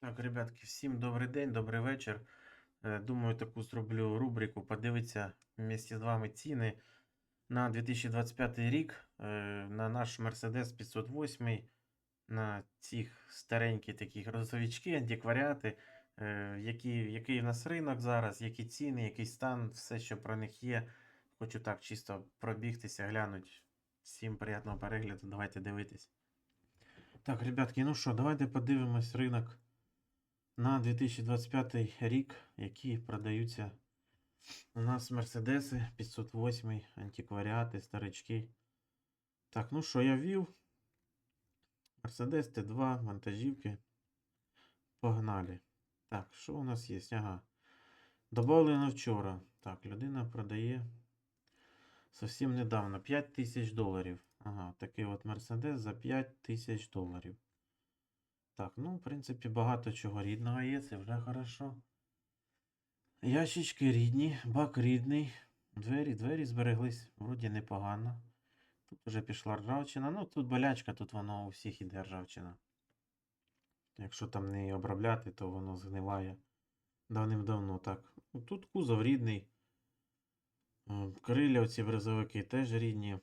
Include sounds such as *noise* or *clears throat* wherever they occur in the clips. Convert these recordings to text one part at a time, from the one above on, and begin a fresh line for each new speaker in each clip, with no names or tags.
Так, ребятки, всім добрий день, добрий вечір. Е, Думаю, таку зроблю рубрику. Подивитися вместе з вами ціни на 2025 рік е, на наш Mercedes 508, на цих старенькі такі розовички, антикваріати, е, які, який в нас ринок зараз, які ціни, який стан, все, що про них є. Хочу так чисто пробігтися, глянути. Всім приємного перегляду, давайте дивитись. Так, ребятки, ну що, давайте подивимось ринок на 2025 рік, які продаються у нас Мерседеси 508, антикваріати, старички. Так, ну що, я ввів. Мерседес Т2, вантажівки. Погнали. Так, що у нас є? Ага. Добавлено вчора. Так, людина продає зовсім недавно 5 тисяч доларів. Ага, такий от Мерседес за 5 тисяч доларів. Так, ну, в принципі, багато чого рідного є, це вже хорошо. Ящички рідні, бак рідний. Двері, двері збереглись, вроді непогано. Тут вже пішла ржавчина. Ну, тут болячка, тут воно у всіх іде ржавчина. Якщо там не обробляти, то воно згниває давним-давно. Так, ну, тут кузов рідний. Е, Криля оці брезовики теж рідні.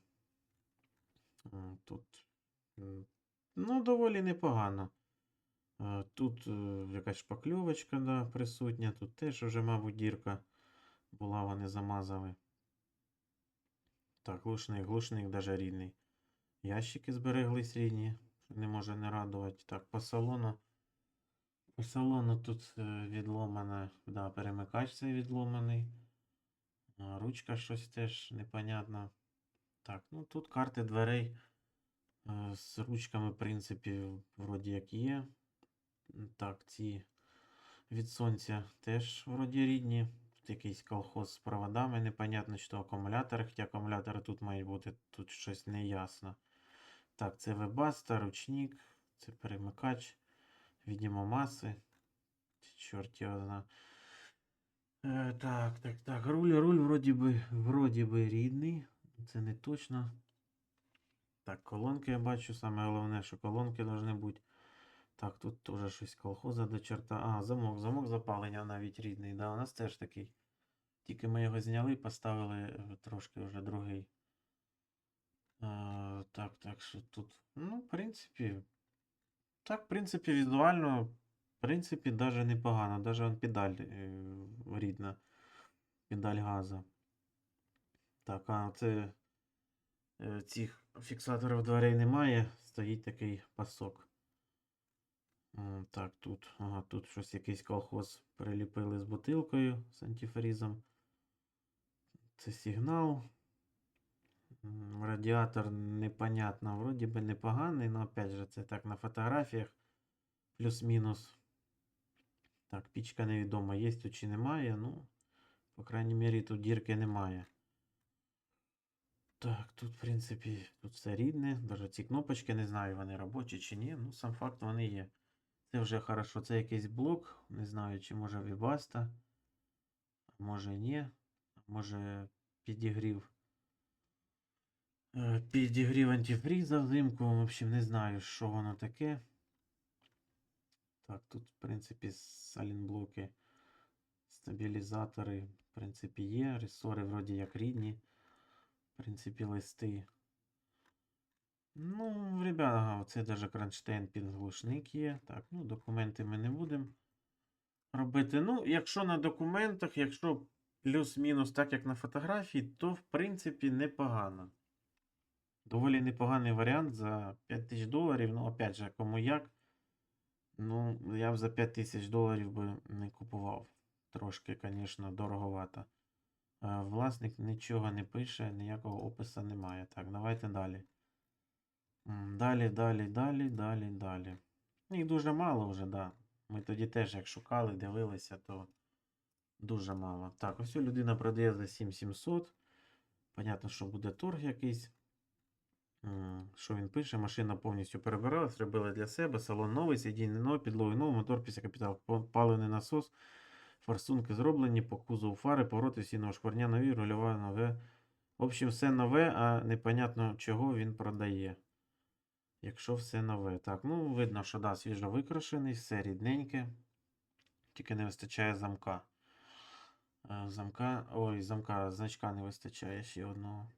Е, Тут, ну, доволі непогано. Е, Тут е, якась шпакльовочка да, присутня, тут теж вже, мабуть, дірка була, вони замазали. Так, глушник, глушник даже рідний. Ящики збереглись рідні, не може не радувати. Так, по салону. По салону тут е, відломана, да, перемикач цей відломаний. Ручка щось теж непонятно. Так, ну тут карти дверей з ручками, в принципі, вроді як є. Так, ці від сонця теж вроді рідні. Тут якийсь колхоз з проводами, непонятно, що акумулятори, хоча акумулятори тут мають бути, тут щось неясно. Так, це вебаста, ручник, це перемикач, віднімо маси. Чорт його зна. Е, так, так, так. Руль, руль вроді би, вроді би рідний. Це не точно. Так, колонки я бачу. Саме головне, що колонки повинні бути. Так, тут теж щось колхоза до черта. А, замок, замок запалення навіть рідний. Да, у нас теж такий. Тільки ми його зняли, поставили е, трошки вже другий. А, так, так, що тут. Ну, в принципі. Так, в принципі, візуально, в принципі, даже непогано. Даже он педаль е, рідна. Педаль газу. Так, а це е, цих фіксаторів дверей немає. Стоїть такий пасок. Так, тут, ага, тут щось якийсь колхоз приліпили з бутилкою з антифрізом. Це сигнал. Радіатор непонятно, вроді би непоганий, але опять же це так на фотографіях. Плюс-мінус. Так, пічка невідома, є тут чи немає. Ну, по крайній мірі, тут дірки немає. Так, тут, в принципі, тут все рідне. Даже ці кнопочки, не знаю, вони робочі чи ні. Ну, сам факт вони є. Це вже хорошо. Це якийсь блок. Не знаю, чи може Вібаста. Може ні. Може підігрів. Е, Підігрів антифріза взимку. В общем, не знаю, що воно таке. Так, тут, в принципі, салінблоки, стабілізатори, в принципі, є. Ресори вроді як рідні. В принципі, листи. Ну, ребята, ага, це даже кронштейн під глушник є. Так, ну, документи ми не будемо робити. Ну, якщо на документах, якщо плюс-мінус так, як на фотографії, то в принципі непогано. Доволі непоганий варіант за 5000 доларів. Ну, опять же, кому як. Ну, я б за 5000 доларів би не купував. Трошки, звісно, дороговато. Е, Власник нічого не пише, ніякого опису немає. Так, давайте далі. Далі, далі, далі, далі, далі. Їх дуже мало вже, да. Ми тоді теж, як шукали, дивилися, то дуже мало. Так, ось людина продає за 7700. Понятно, що буде торг якийсь. Що він пише? Машина повністю перебиралась, робили для себе. Салон новий, сидіння нове, підлоги нові, мотор після капітал, па- паливний насос, форсунки зроблені, по кузову фари, повороти всі шкварня нові, рульова нове. В общем, все нове, а непонятно чого він продає. Якщо все нове. Так, ну видно, що да, свіжо викрашений, все рідненьке. Тільки не вистачає замка. Е, Замка. Ой, замка, значка не вистачає ще одного.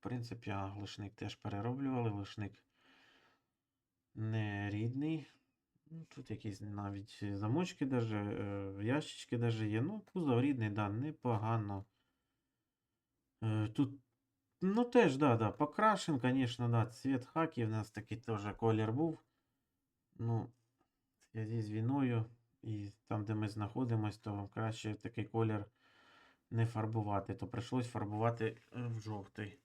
В принципі, а глушник теж перероблювали. Глушник не рідний. Ну, Тут якісь навіть замочки, даже, е, ящички даже є. Ну, кузов рідний, да, непогано. Е, Тут, ну теж, да, да, покрашен, конечно, да, цвет хаки, в нас такий теж колір був. Ну, в зв'язку з війною і там, де ми знаходимося, то краще такий колір не фарбувати, то прийшлось фарбувати е, в жовтий.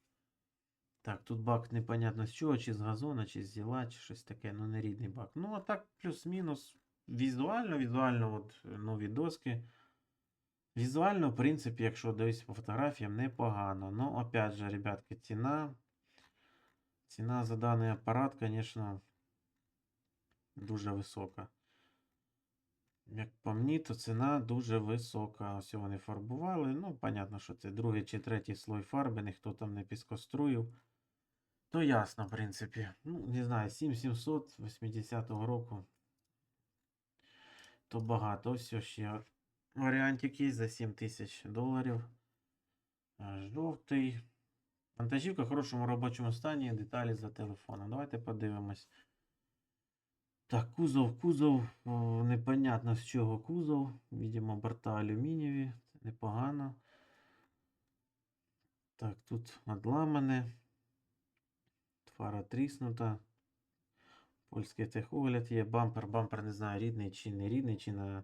Так, тут бак непонятно з чого, чи з газона, чи з зіла, чи щось таке, ну не рідний бак. Ну, а так, плюс-мінус. Візуально, візуально, от нові доски. Візуально, в принципі, якщо дивитися по фотографіям, непогано. Но, опять же, ребятки, ціна. Ціна за даний апарат, звісно, дуже висока. Як по мені, то ціна дуже висока. Ось вони фарбували. Ну, понятно, що це другий чи третій слой фарби, ніхто там не піскоструїв. То ясно, в принципі. Ну, не знаю, 7700 80-го року. То багато. Ось ще варіантик є за 7 тисяч доларів. Е, Жовтий. Вантажівка в хорошому робочому стані. Деталі за телефоном. Давайте подивимось. Так, кузов, кузов. Непонятно з чого кузов. Видимо, борта алюмінієві. Це непогано. Так, тут надламане. Фара тріснута. Польський техогляд є. Бампер. Бампер не знаю, рідний чи не рідний, чи на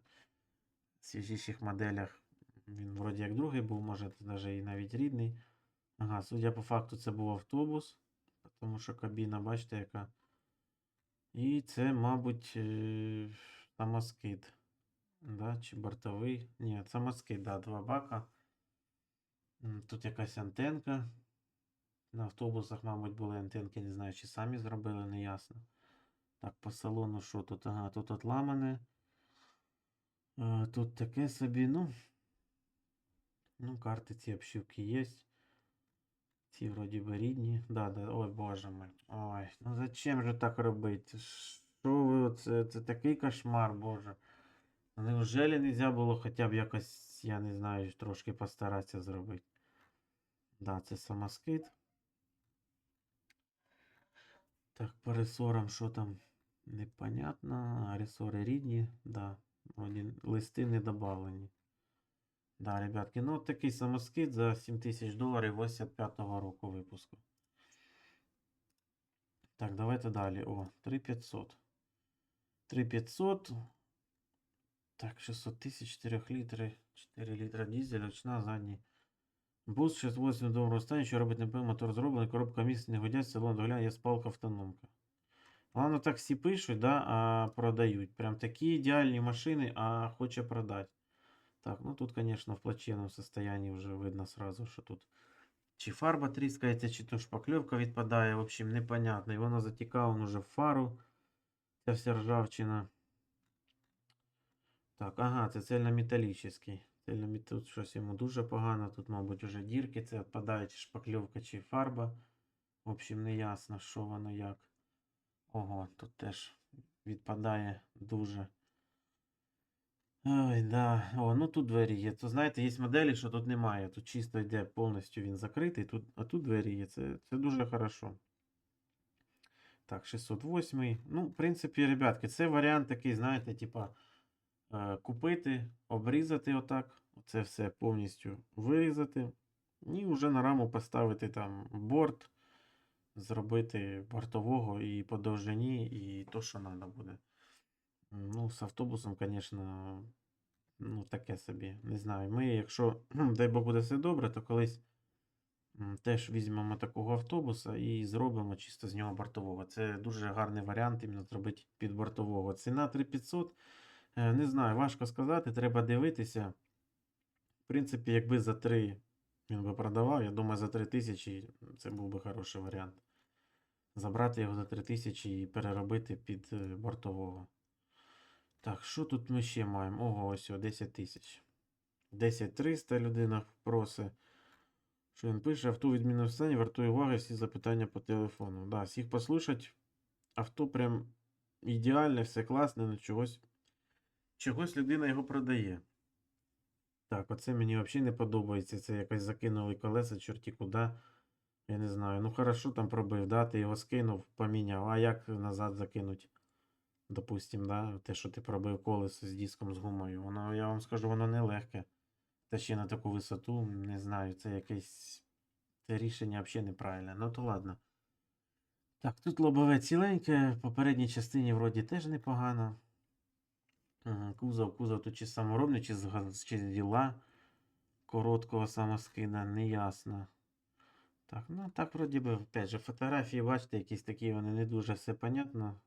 свіжіших моделях. Він вроді як другий був, може навіть і навіть рідний. Ага, судя по факту, це був автобус, тому що кабіна, бачите, яка. І це, мабуть, е, самоскид. Да, чи бортовий. Ні, самоскид, да, два бака. Тут якась антенка. На автобусах, мабуть, були антенки, не знаю, чи самі зробили, не ясно. Так, по салону що тут? Ага, тут отламане. Е, Тут таке собі, ну. Ну, карти ці обшивки є. Ці вроді би рідні. Да, да, ой, боже мой. Ой, ну зачем же так робити? Що ви оце? Це такий кошмар, боже. Неужели нельзя було хоча б якось, я не знаю, трошки постаратися зробити? Да, це самоскид. Так, по ресорам, що там? Непонятно. А ресори рідні, да. Листи не добавлені. Да, ребятки, ну от такий самоскид за 7 тисяч доларів 85-го року випуску. Так, давайте далі. О, 3500. 3500. Так, 600 тисяч, 4 літри, 4 літра дизель, ручна задній. Бус 68 доброго стані, що робить не мотор зроблений, коробка місць не годять, салон доглядає, спалка автономка. Ладно, так всі пишуть, да, а продають. Прям такі ідеальні машини, а хоче продати. Так, ну тут, конечно, в плачевном состоянии уже видно сразу, що тут чи фарба тріскається, чи то шпакльовка відпадає. В общем, непонятно. І воно затікало уже в фару. Ця вся ржавчина. Так, ага, це цельнометалічний. Цельномет... Тут щось йому дуже погано. Тут, мабуть, уже дірки. Це відпадає чи шпакльовка, чи фарба. В общем, не ясно, що воно як. Ого, тут теж відпадає дуже. Ой, да. О, ну тут двері є. То знаєте, є моделі, що тут немає. Тут чисто йде повністю він закритий, тут, а тут двері є. Це, це дуже хорошо. Так, 608. Ну, в принципі, ребятки, це варіант такий, знаєте, типа е, купити, обрізати отак. Це все повністю вирізати. І вже на раму поставити там борт, зробити бортового і по довжині, і то, що треба буде. Ну, з автобусом, звісно, ну, таке собі. Не знаю. Ми, якщо, *clears throat* дай Бог, буде все добре, то колись теж візьмемо такого автобуса і зробимо чисто з нього бортового. Це дуже гарний варіант іменно зробити під бортового. Ціна 3500. е, Не знаю, важко сказати, треба дивитися. В принципі, якби за 3 він би продавав, я думаю, за 3000 це був би хороший варіант. Забрати його за 3000 і переробити під е, бортового. Так, що тут ми ще маємо? Ого, ось о, 10 тисяч. 10 300 людина просить. Що він пише? Авто у відмінному стані вартує уваги всі запитання по телефону. Да, всіх послухать. авто прям ідеальне, все класне, але чогось, чогось людина його продає. Так, оце мені взагалі не подобається. Це якось закинули колеса, чорті куди. Я не знаю. Ну хорошо там пробив, да? Ти його скинув, поміняв. А як назад закинуть? Допустим, да? Те, що ти пробив колесо з диском з гумою. Воно, я вам скажу, воно нелегке. Та ще на таку висоту, не знаю, це якесь це рішення взагалі неправильне. Ну то ладно. Так, тут лобове ціленьке, в попередній частині вроді теж непогано. Кузов, кузов тут чи саморобний, чи з, діла короткого самоскида, не ясно. Так, ну так вроді би, опять же, фотографії, бачите, якісь такі, вони не дуже все понятно.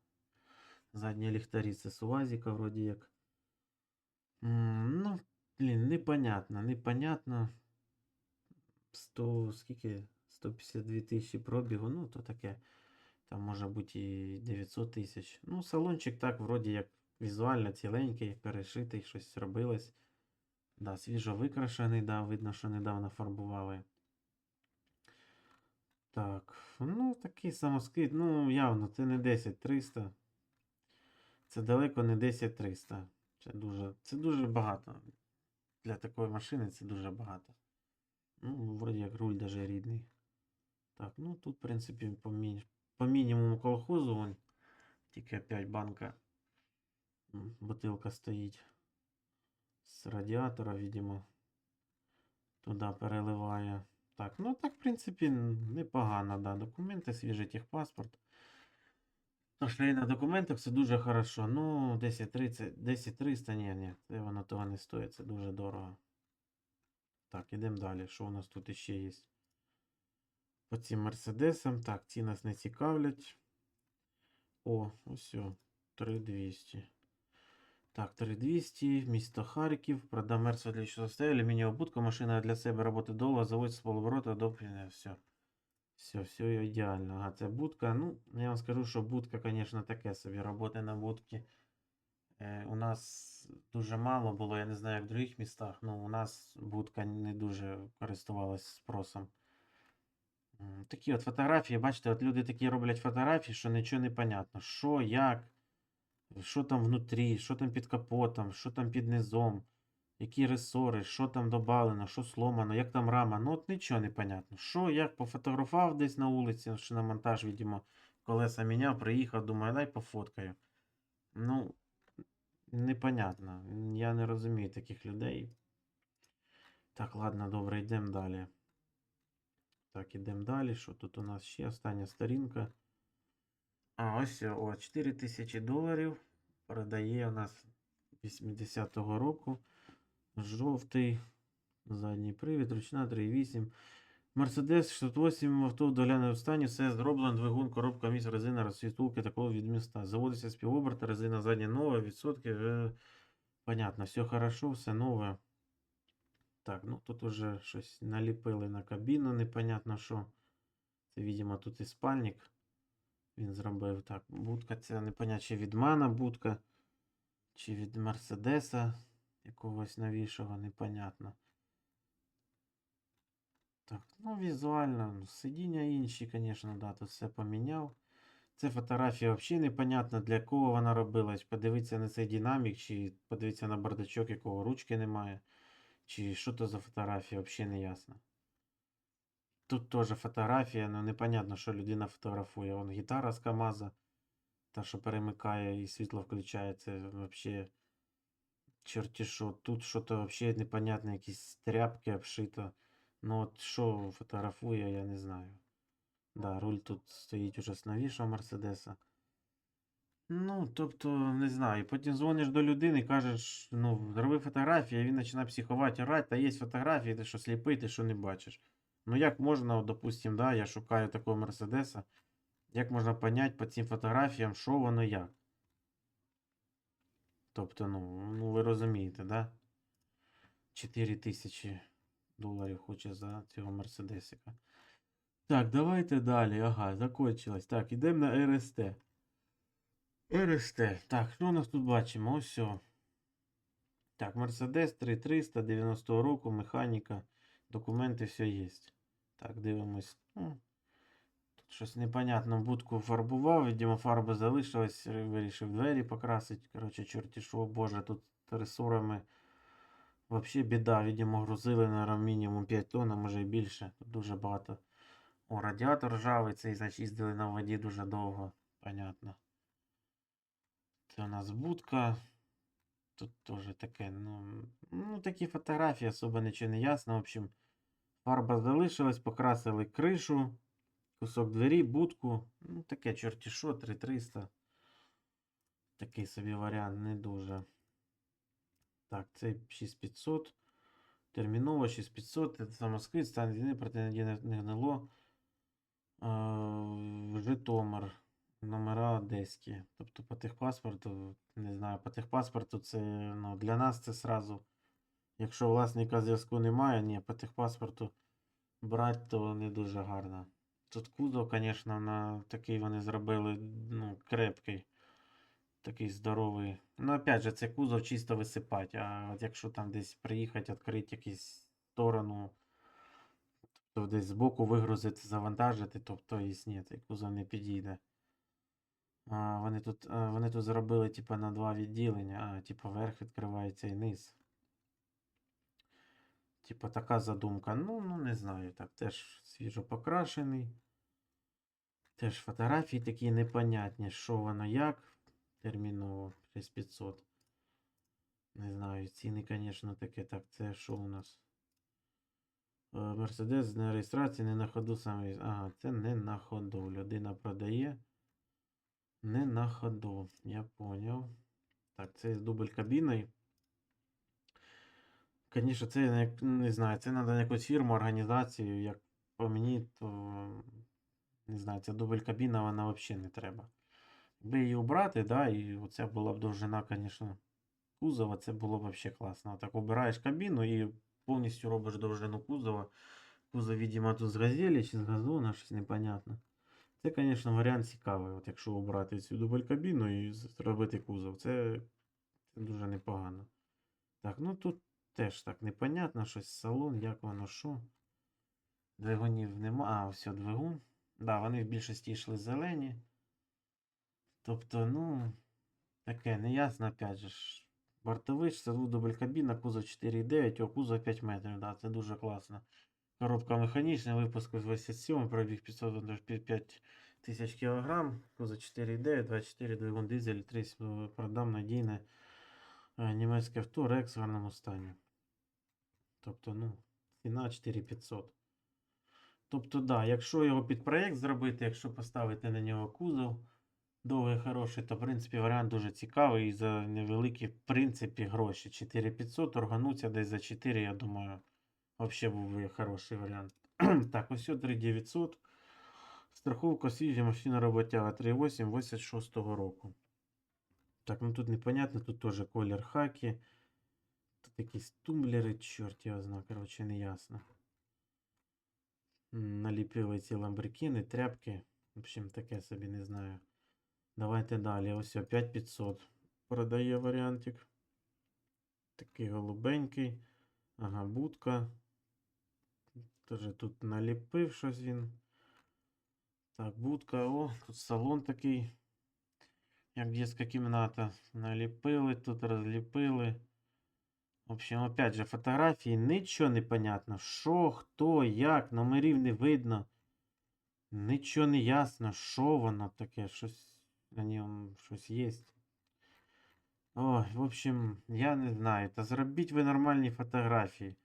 Задні ліхтарі це з УАЗіка, вроді як. М, Ну, блін, непонятно, непонятно. 100, скільки? 152 тисячі пробігу, ну то таке. Там може бути і 900 тисяч. Ну, салончик так, вроді як візуально ціленький, перешитий, щось робилось. Да, свіжо викрашений, да, видно, що недавно фарбували. Так, ну такий самоскид, ну явно, це не 10300. Це далеко не 10300. Це дуже, це дуже багато. Для такої машини це дуже багато. Ну, вроді як руль даже рідний. Так, ну тут, в принципі, по, мі... по мінімуму колхозу вон, тільки опять банка, бутилка стоїть з радіатора, видимо, туди переливає. Так, ну так, в принципі, непогано, да. Документи, свіжий техпаспорт. То, що є на документах, це дуже хорошо. Ну, 10-30, 10-300, ні, ні, це воно того не стоїть, це дуже дорого. Так, ідемо далі. Що у нас тут іще є? По цим мерседесам. Так, ці нас не цікавлять. О, ось. 3200. Так, 3200, місто Харків. Продам Мерсу для стояли. Алюмінієва будка, машина для себе роботи довго, заводь з полоборота до все. Все, все ідеально. Ага, це будка. Ну, я вам скажу, що будка, звісно, таке собі. Роботи на будці. Е, у нас дуже мало було, я не знаю, як в других містах, ну у нас будка не дуже користувалась спросом. Такі от фотографії, бачите, от люди такі роблять фотографії, що нічого не понятно. Що, як, що там внутрі, що там під капотом, що там під низом, які ресори, що там додано, що сломано, як там рама. Ну от нічого не понятно. Що, як пофотографував десь на вулиці, що на монтаж, видимо, колеса міняв, приїхав, думаю, дай пофоткаю. Ну, непонятно. Я не розумію таких людей. Так, ладно, добре, йдемо далі. Так, ідемо далі. Що тут у нас ще? Остання сторінка. А, ось о, 4 тисячі доларів. Продає у нас 80-го року. Жовтий. Задній привід, ручна 3.8. Мерседес 68 авто в догляному стані, все зроблено, двигун, коробка, місць, резина, розсвітулки такого від міста. Заводиться з резина задня нова, відсотки. Е, понятно, все хорошо, все нове. Так, ну тут уже щось наліпили на кабіну, непонятно що. Це, видимо, тут і спальник. Він зробив так. Будка це непонятно, чи від Мана будка, чи від Мерседеса якогось новішого, непонятно. Так, ну візуально, ну, сидіння інші, звісно, да, тут все поміняв. Це фотографія взагалі непонятно, для кого вона робилась. Подивіться на цей динамік, чи подивіться на бардачок, якого ручки немає. Чи що то за фотографія, взагалі не ясно. Тут теж фотографія, ну непонятно, що людина фотографує. Вон гітара з КАМАЗа, та що перемикає і світло включає, це взагалі чорті що. Тут що-то взагалі непонятне, якісь тряпки обшито. Ну от що фотографує, я не знаю. Да, руль тут стоїть уже з новішого Мерседеса. Ну, тобто, не знаю. Потім дзвониш до людини, кажеш, ну, зроби фотографії, він починає психувати, орати, та є фотографії, ти що сліпий, ти що не бачиш. Ну як можна, допустим, да, я шукаю такого Мерседеса, як можна понять по цим фотографіям, що воно як? Тобто, ну, ну ви розумієте, да? 4 тисячі доларів хоче за цього Мерседесика. Так, давайте далі. Ага, закончилось. Так, йдемо на РСТ. РСТ. Так, що у нас тут бачимо? Ось все. Так, Мерседес 3300 90 року, механіка, документи, все є. Так, дивимось. Ну, тут Щось непонятно, будку фарбував, видимо, фарба залишилась, вирішив двері покрасити. Коротше, чорті що, боже, тут ресурами. Вообще біда, видимо, грузили, наверное, мінімум 5 тонн, а може і більше. Тут дуже багато. О, радіатор ржавий, цей, значить, на воді дуже довго. Понятно. Це у нас будка. Тут теж таке, ну, ну такі фотографії, особо нічого не ясно. В общем, фарба залишилась, покрасили кришу, кусок двері, будку. Ну, таке чорті що, 3300. Такий собі варіант не дуже. Так, це 6500. Терміново 6500. Це самоскид, стан війни, проти не гнило. Житомир. Номера одеські. Тобто по техпаспорту, не знаю, по техпаспорту це ну, для нас це сразу. Якщо власника зв'язку немає, ні, по техпаспорту брати, то не дуже гарно. Тут кузов, звісно, на такий вони зробили ну, крепкий, такий здоровий. Ну, опять же, це кузов чисто висипати. А от якщо там десь приїхати, відкрити якусь сторону, то десь збоку вигрузити, завантажити, тобто і ні, цей кузов не підійде. А, вони тут, а, вони тут зробили типа на два відділення, а типа верх відкривається і низ. Типа така задумка. Ну, ну не знаю, так, теж свіжо покрашений. Теж фотографії такі непонятні, що воно як. Терміново 6500. Не знаю, ціни, звісно, таке. Так, це що у нас? Е, Мерседес на реєстрації не на ходу саме. Ага, це не на ходу. Людина продає. Не на ходу. Я поняв. Так, це з дубль кабіною. Звісно, це не, не знаю, це треба якусь фірму, організацію. Як по мені, то не знаю, ця дубль кабіна, вона взагалі не треба. Якби її убрати, да, і оця була б довжина, звісно, кузова, це було б взагалі класно. Так обираєш кабіну і повністю робиш довжину кузова. Кузов, видимо, тут з газелі чи з газона, щось непонятно. Це, звісно, варіант цікавий. От якщо обрати цю дубль кабіну і зробити кузов, це, це дуже непогано. Так, ну тут теж так непонятно, щось салон, як воно що. Двигунів нема. А, все, двигун. Да, вони в більшості йшли зелені. Тобто, ну, таке неясно, опять же. Бортовий, садову дубль кабіна, кузов 4,9, о, кузов 5 метрів. Да, це дуже класно. Коробка механічна, випуск 87, пробіг 505 тисяч кілограм, кузов 4,9, 24 двигун дизель, 30 продам надійне е, німецьке авто, рекс в гарному стані. Тобто, ну, ціна 4500. Тобто, да, якщо його під проєкт зробити, якщо поставити на нього кузов довгий, хороший, то, в принципі, варіант дуже цікавий і за невеликі, в принципі, гроші. 4500 торгануться десь за 4, я думаю, взагалі був би хороший варіант. *clears throat* так, ось 3900. Страховка свіжа машина роботяга 3.8 86 року. Так, ну тут непонятно, тут теж колір хаки. Якісь тумблери, чорт його зна, коротше, не ясно. Наліпили ці ламбрикіни, тряпки. В общем, таке собі не знаю. Давайте далі. Ось о, 5500. Продає варіантик. Такий голубенький. Ага, будка. Тоже тут наліпив щось він. Так, будка. О, тут салон такий. Як дитяча кімната. Наліпили, тут розліпили. В общем, опять же, фотографії нічого не понятно. Що, хто, як, номерів не видно. Нічого не ясно, що воно таке, щось на ньому щось є. Ой, в общем, я не знаю. Та зробіть ви нормальні фотографії.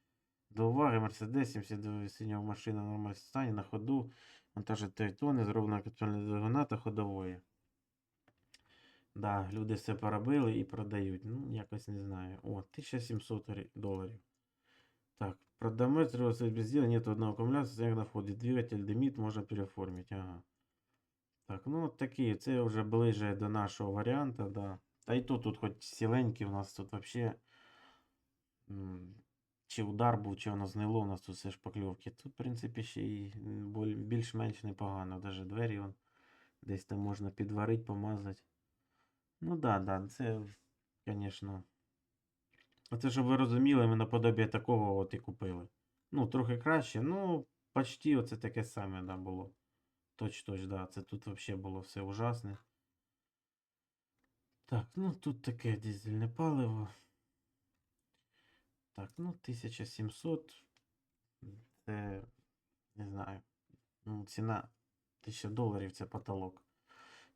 До уваги, Мерседес 72 синього машина в нормальному стані на ходу. Монтажі території, зроблена капітальна двигуна та ходової. Да, люди все поробили і продають. Ну, якось не знаю. О, 1700 доларів. Так, продамець треба без дела, нет одного аккумулятора, стояк на вході. Двигатель димит, можна переоформити. Ага. Так, ну от такі, це вже ближе до нашого варіанта, да. Та й то тут хоч сіленький, у нас тут вообще. Чи удар був, чи воно знило, у нас тут все шпакльовки. Тут, в принципі, ще й більш-менш непогано. Даже двері вон, десь там можна підварити, помазати. Ну да, да, це, звісно. Оце, щоб ви розуміли, ми наподобі такого от і купили. Ну, трохи краще, ну, почти оце таке саме да, було. Точ-точ, да. Це тут взагалі було все ужасне. Так, ну тут таке дизельне паливо. Так, ну 1700. Це, не знаю. Ну, ціна 1000 доларів це потолок.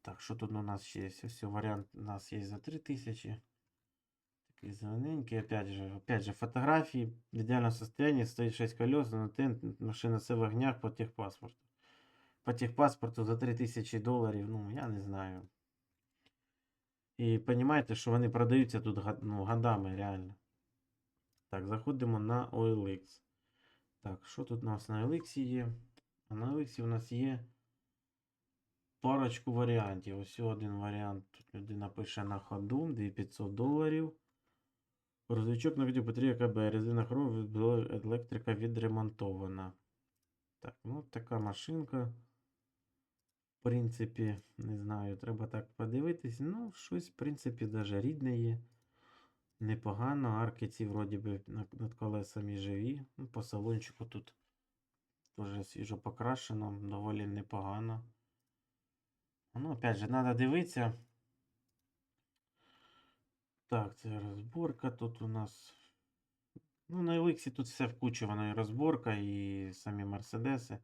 Так, що тут у нас ще є? Ось варіант у нас є за 3000. Такий зелененький. Опять же, опять же, фотографії в ідеальному состоянии. Стоїть 6 колес, тент, машина це в огнях по техпаспорту. По техпаспорту за 3000 доларів, ну, я не знаю. І розумієте, що вони продаються тут ну, годами, реально. Так, заходимо на OLX. Так, що тут у нас на OLX є? На OLX у нас є парочку варіантів. Ось один варіант. Тут людина пише на ходу 2500 доларів. Розвичок на відео потрібно КБ, резина хром, електрика відремонтована. Так, ну така машинка. В принципі, не знаю, треба так подивитись. Ну, щось, в принципі, даже рідне є. Непогано. Арки ці вроді би над колесами живі. Ну, по салончику тут дуже свіжо покрашено, доволі непогано. Ну, опять же, треба дивитися. Так, це розборка тут у нас. Ну, на Еликсі тут все в кучі, воно і розборка, і самі Мерседеси.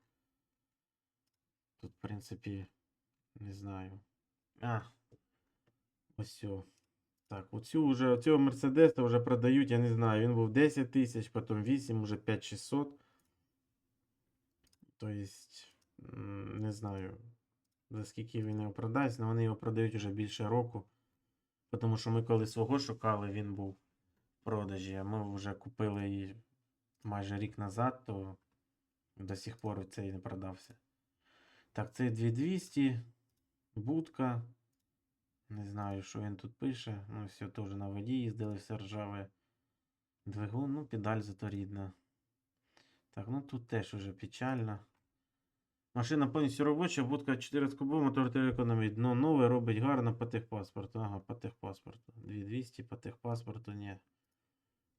Тут, в принципі, не знаю. А, ось. о. Так, оцю вже, оцього Мерседеса вже продають, я не знаю. Він був 10 тисяч, потім 8, уже 5600. Тобто, не знаю, за скільки він його продасть, але вони його продають вже більше року. Тому що ми коли свого шукали, він був в продажі, а ми вже купили її майже рік назад, то до сих пор цей не продався. Так, це 2200, будка. Не знаю, що він тут пише. Ну, все теж на воді їздили, все ржаве. Двигун, ну, педаль зато рідна. Так, ну тут теж уже печально. Машина повністю робоча, будка 4 скобов, мотор та економії. Дно нове робить гарно по техпаспорту. Ага, по техпаспорту. 2200 по техпаспорту ні.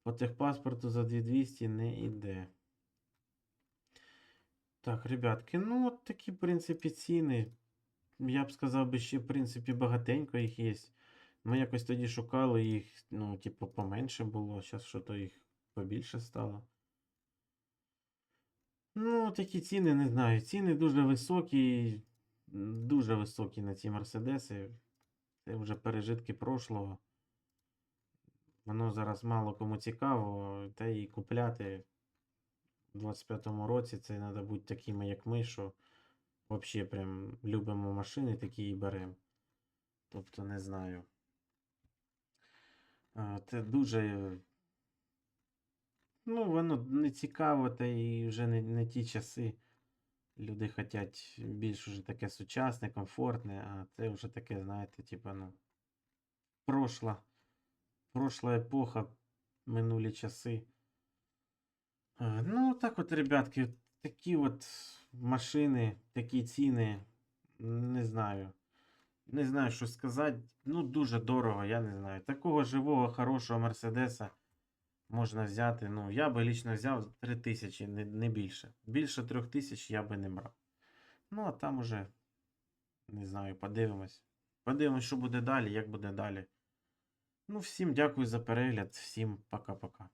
По техпаспорту за 2200 не йде. Так, ребятки, ну от такі, в принципі, ціни. Я б сказав би, ще, в принципі, багатенько їх є. Ми якось тоді шукали їх, ну, типу, поменше було. Зараз що-то їх побільше стало. Ну, такі ціни, не знаю. Ціни дуже високі, дуже високі на ці Мерседеси. Це вже пережитки прошлого. Воно зараз мало кому цікаво, та і купляти в 25-му році це треба бути такими, як ми, що взагалі прям любимо машини, такі і беремо. Тобто, не знаю. Це дуже. Ну, воно не цікаво, та і вже не, не ті часи. Люди хочуть більш уже таке сучасне, комфортне, а це вже таке, знаєте, типа, ну, прошла, прошла епоха, минулі часи. Е, Ну, так от, ребятки, такі от машини, такі ціни, не знаю. Не знаю, що сказати. Ну, дуже дорого, я не знаю. Такого живого, хорошого Мерседеса можна взяти. Ну, я би лічно взяв 3 тисячі, не, не більше. Більше 3 тисяч я би не брав. Ну, а там уже, не знаю, подивимось. Подивимось, що буде далі, як буде далі. Ну, всім дякую за перегляд, всім пока-пока.